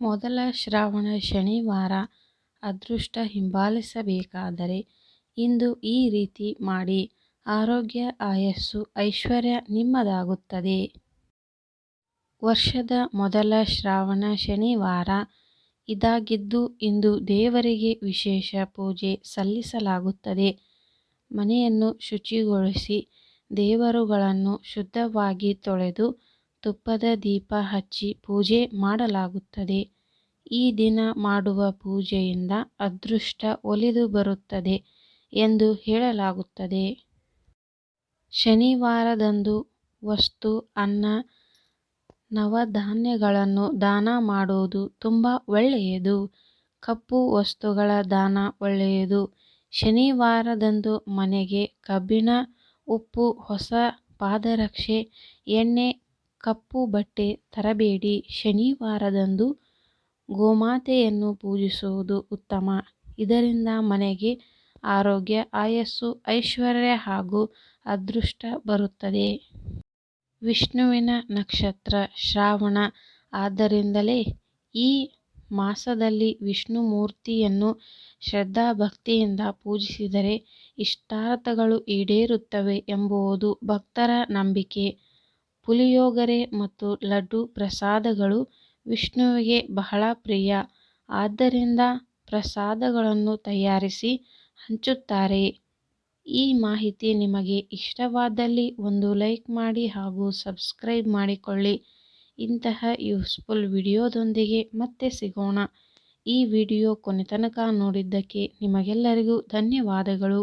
ಮೊದಲ ಶ್ರಾವಣ ಶನಿವಾರ ಅದೃಷ್ಟ ಹಿಂಬಾಲಿಸಬೇಕಾದರೆ ಇಂದು ಈ ರೀತಿ ಮಾಡಿ. ಆರೋಗ್ಯ, ಆಯಸ್ಸು, ಐಶ್ವರ್ಯ ನಿಮ್ಮದಾಗುತ್ತದೆ. ವರ್ಷದ ಮೊದಲ ಶ್ರಾವಣ ಶನಿವಾರ ಇದಾಗಿದ್ದು ಇಂದು ದೇವರಿಗೆ ವಿಶೇಷ ಪೂಜೆ ಸಲ್ಲಿಸಲಾಗುತ್ತದೆ. ಮನೆಯನ್ನು ಶುಚಿಗೊಳಿಸಿ ದೇವರುಗಳನ್ನು ಶುದ್ಧವಾಗಿ ತೊಳೆದು ತುಪ್ಪದ ದೀಪ ಹಚ್ಚಿ ಪೂಜೆ ಮಾಡಲಾಗುತ್ತದೆ. ಈ ದಿನ ಮಾಡುವ ಪೂಜೆಯಿಂದ ಅದೃಷ್ಟ ಒಲಿದು ಬರುತ್ತದೆ ಎಂದು ಹೇಳಲಾಗುತ್ತದೆ. ಶನಿವಾರದಂದು ವಸ್ತು, ಅನ್ನ, ನವಧಾನ್ಯಗಳನ್ನು ದಾನ ಮಾಡುವುದು ತುಂಬ ಒಳ್ಳೆಯದು. ಕಪ್ಪು ವಸ್ತುಗಳ ದಾನ ಒಳ್ಳೆಯದು. ಶನಿವಾರದಂದು ಮನೆಗೆ ಕಬ್ಬಿಣ, ಉಪ್ಪು, ಹೊಸ ಪಾದರಕ್ಷೆ, ಎಣ್ಣೆ ಕಪ್ಪು ಬಟ್ಟೆ ತರಬೇಡಿ. ಶನಿವಾರದಂದು ಗೋಮಾತೆಯನ್ನು ಪೂಜಿಸುವುದು ಉತ್ತಮ. ಇದರಿಂದ ಮನೆಗೆ ಆರೋಗ್ಯ, ಆಯಸ್ಸು, ಐಶ್ವರ್ಯ ಹಾಗೂ ಅದೃಷ್ಟ ಬರುತ್ತದೆ. ವಿಷ್ಣುವಿನ ನಕ್ಷತ್ರ ಶ್ರಾವಣ. ಆದ್ದರಿಂದಲೇ ಈ ಮಾಸದಲ್ಲಿ ವಿಷ್ಣು ವಿಷ್ಣುಮೂರ್ತಿಯನ್ನು ಶ್ರದ್ಧಾಭಕ್ತಿಯಿಂದ ಪೂಜಿಸಿದರೆ ಇಷ್ಟಾರ್ಥಗಳು ಈಡೇರುತ್ತವೆ ಎಂಬುವುದು ಭಕ್ತರ ನಂಬಿಕೆ. ಪುಳಿಯೋಗರೆ ಮತ್ತು ಲಡ್ಡು ಪ್ರಸಾದಗಳು ವಿಷ್ಣುವಿಗೆ ಬಹಳ ಪ್ರಿಯ. ಆದ್ದರಿಂದ ಪ್ರಸಾದಗಳನ್ನು ತಯಾರಿಸಿ ಹಂಚುತ್ತಾರೆ. ಈ ಮಾಹಿತಿ ನಿಮಗೆ ಇಷ್ಟವಾದಲ್ಲಿ ಒಂದು ಲೈಕ್ ಮಾಡಿ ಹಾಗೂ ಸಬ್ಸ್ಕ್ರೈಬ್ ಮಾಡಿಕೊಳ್ಳಿ. ಇಂತಹ ಯೂಸ್ಫುಲ್ ವಿಡಿಯೋದೊಂದಿಗೆ ಮತ್ತೆ ಸಿಗೋಣ. ಈ ವಿಡಿಯೋ ಕೊನೆತನಕ ನೋಡಿದ್ದಕ್ಕೆ ನಿಮಗೆಲ್ಲರಿಗೂ ಧನ್ಯವಾದಗಳು.